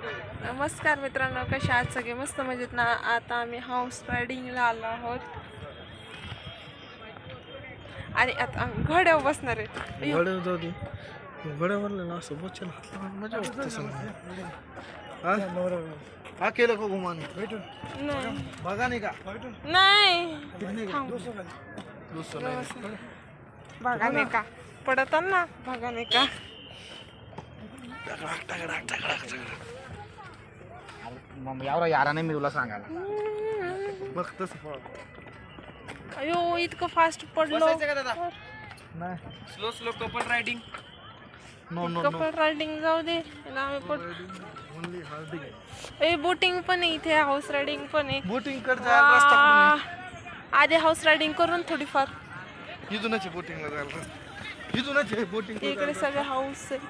नमस्कार मित्रांनो कशा आहात सगळे? मस्त मजेत ना? आता आम्ही हाऊस रायडिंगला आलो आहोत. आणि आता आम्ही घोड्यावर बसणार आहे. घोड्यावर जाऊ दे. घोड्यावरला ना असं बोचेल मजा वाटते समजा हा? केलं का गुमान? नाही. बघा नाही का? नाही. दुसरं बघा. नाही का? पडत ना बघा नाही का? मग एवढा यारा नाही मी तुला सांगायला. बघ तसं पळ. अयो इतकं फास्ट पडलो. नाही. Slow slow couple riding no no couple riding जाऊ दे. आणि आम्ही पड ओनली हार्डिंग ए बोटिंग पण आहे इथे हाऊस रायडिंग पण आहे. बोटिंग कर जायला रस्ता आ, आधी हाऊस रायडिंग करून थोडीफार. कुठून इथूनच बोटिंगला जायला. रस्ता इथूनच आहे बोटिंग इकडे सगळे हाऊस आहे.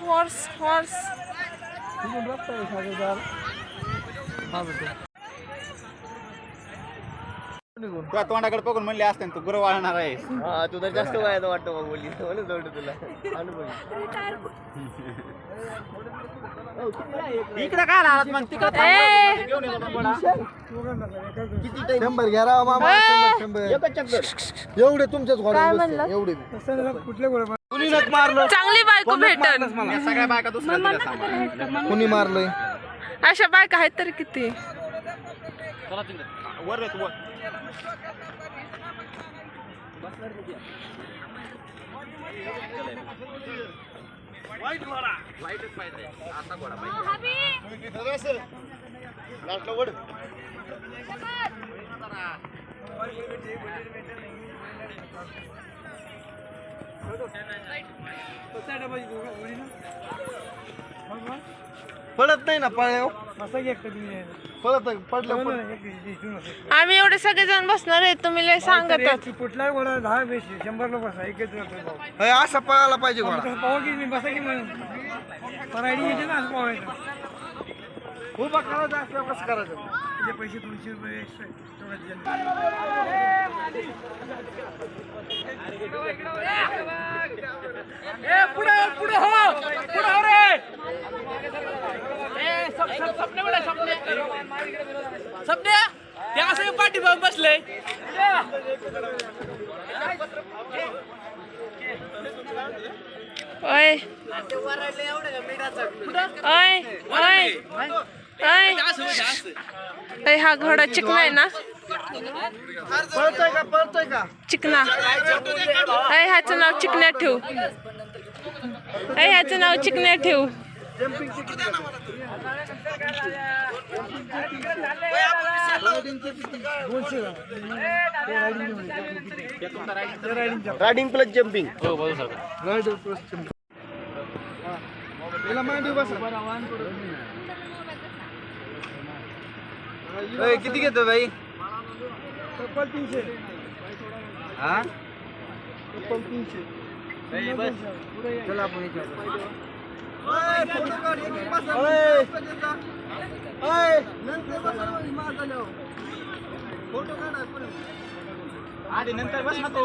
हॉर्स हॉर्स रस्ता आहे हा बेटा निघून तोंडाकडे बघून म्हणले असते तू गुरु वाळणार आहे हा तू तर जास्त वयात वाटतो मग बोलली. म्हणून जोड तुला. इकडे काय राहत मग? तिकडे ए! घेऊन येतो घोडा. किती टाइम शंभर घ्या राव मामा शंभर शंभर. एकच चक्कर. एवढे तुमच्याच म्हणलं? बसले, एवढे कुठले कुणी मारलं चांगली बायको भेटन या सगळ्या बायका दुसऱ्या सामान. कुणी मारलंय अशा बायका आहेत तर किती वर रे तू वर. पडत नाही ना पळ्या पडत पडलं पडलं. आम्ही एवढे सगळेजण बसणार आहे तुम्ही लय सांगतात. कुठला घोडा दहा बेशी शंभर लोक बसा एकच हे असं पळायला पाहिजे घोडा. पाहू की मी बसा की म्हणून परायडी येते ना असं पाहायचं. उभा करायचं असल्यावर कसं करायचं. त्याचे पैसे दोनशे रुपये extra तेवढ्यात दिले. ओय. ओय ओय ओय. ओय, हा घोडा चिकना आहे ना. पळतोय का पळतोय का? चिकना. अय ह्याचं नाव चिकन्या ठेव. अय ह्याचं नाव चिकन्या ठेव. Riding plus jumping. Rider plus याला मांडी बसा. ए, किती घेतो भाई चप्पल तीनशे. हा? चप्पल तीनशे. चला आपण. इकडे. आधी नंतर बस ना तू.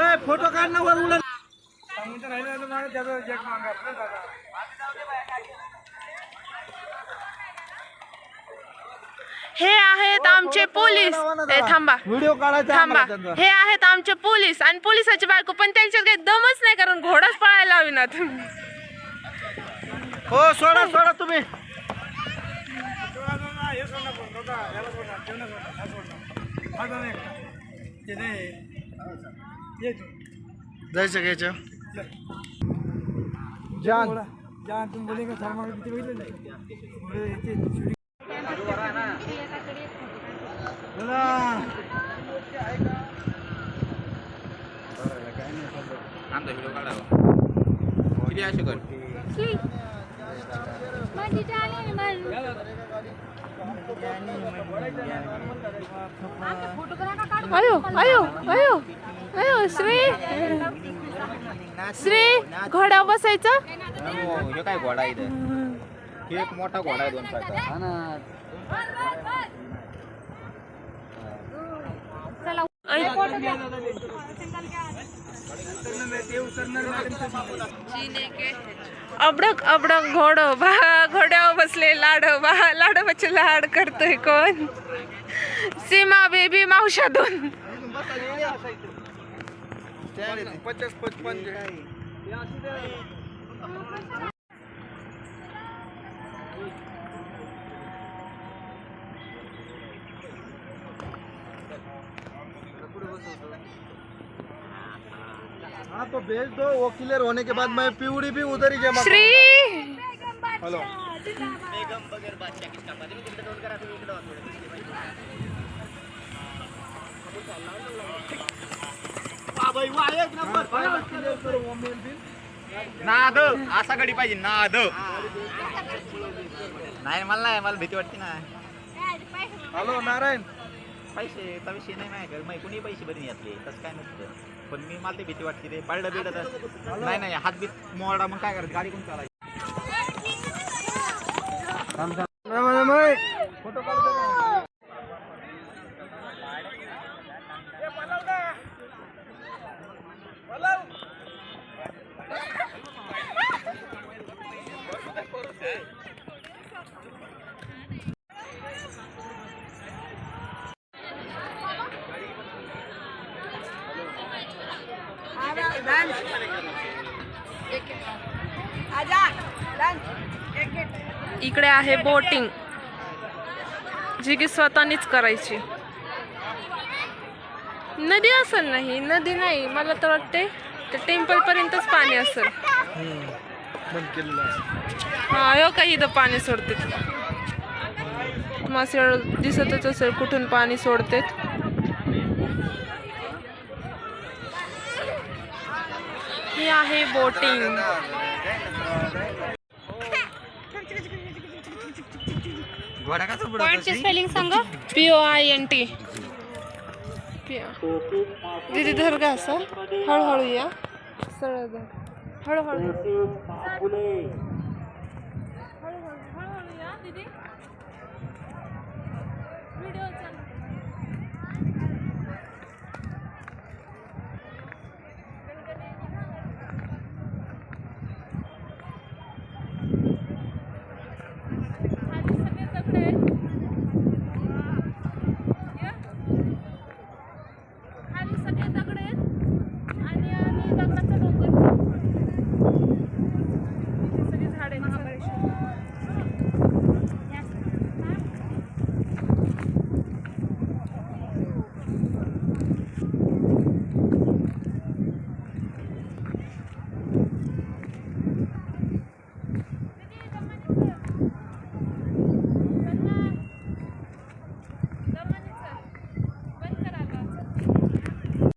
ए, फोटो काढ ना वर मला त्याचा जॅक मागा ना दादा हे आहेत आमचे पोलीस. ए थांबा. व्हिडिओ काढायचा थांबा. आम्हाला त्यांचा. हे आहेत आमचे पोलीस आणि पोलिसाची बायको पण त्यांच्यात काही दमच नाही कारण घोडाच पळायला लाविनात हो सोडा सोडा तुम्ही. तेवढा जो ना हे सोडणार पण नव्हता याला सोडणार जेवणा सोडणार हा सोडणार हा जाणार एकटा ते नाही ये तू जायचं घ्यायचं जान घोडा जा तुम्ही बोलेगा थांबा किती बघितलं घोडे. आमचा व्हिडिओ काढा किती असे कर माझी जाणी मन अयो अयो अयो अयो श्री. श्री घोड्या बसायचं. हो, काय घोडा इथं? हे एक मोठा घोडा आहे दोन प्रकार ऐ. अबडक अबडक घोडो बा घोड्यावर बसले लाडो बा लाडोबाचे लाड करतोय कोण? सीमा बेबी मावशा दोन पचास पचपन हाँ तो भेज दो वो क्लियर होने के बाद मैं पीवड़ी भी उधर ही जमा श्री हेलो। नाद असा गडी पाहिजे नाद। नाही मला नाही मला भीती वाटते ना. हॅलो नारायण। पैसे विषय नाही माझ्याकडे. मग कुणी पैसे बरी यातले? तसं काय नसतं. पण मी मला ते भीती वाटते रे. पडलं बिडलं तर. नाही नाही हात बीत मोडा मग काय करायचं? गाडी कोण चालायची. फोटो काढतो इकडे आहे बोटिंग जी की स्वतःनीच करायची. नदी असेल नाही नदी नाही. मला तर वाटते ते टेम्पल पर्यंतच पाणी असेल. हा हो काही इथं पाणी सोडते? मासे दिसतच असेल कुठून पाणी सोडते ही आहे बोटिंग. पॉइंटची स्पेलिंग सांगा. P O I N T दीदी धर का असं. हळूहळू या. सरळ हळूहळू.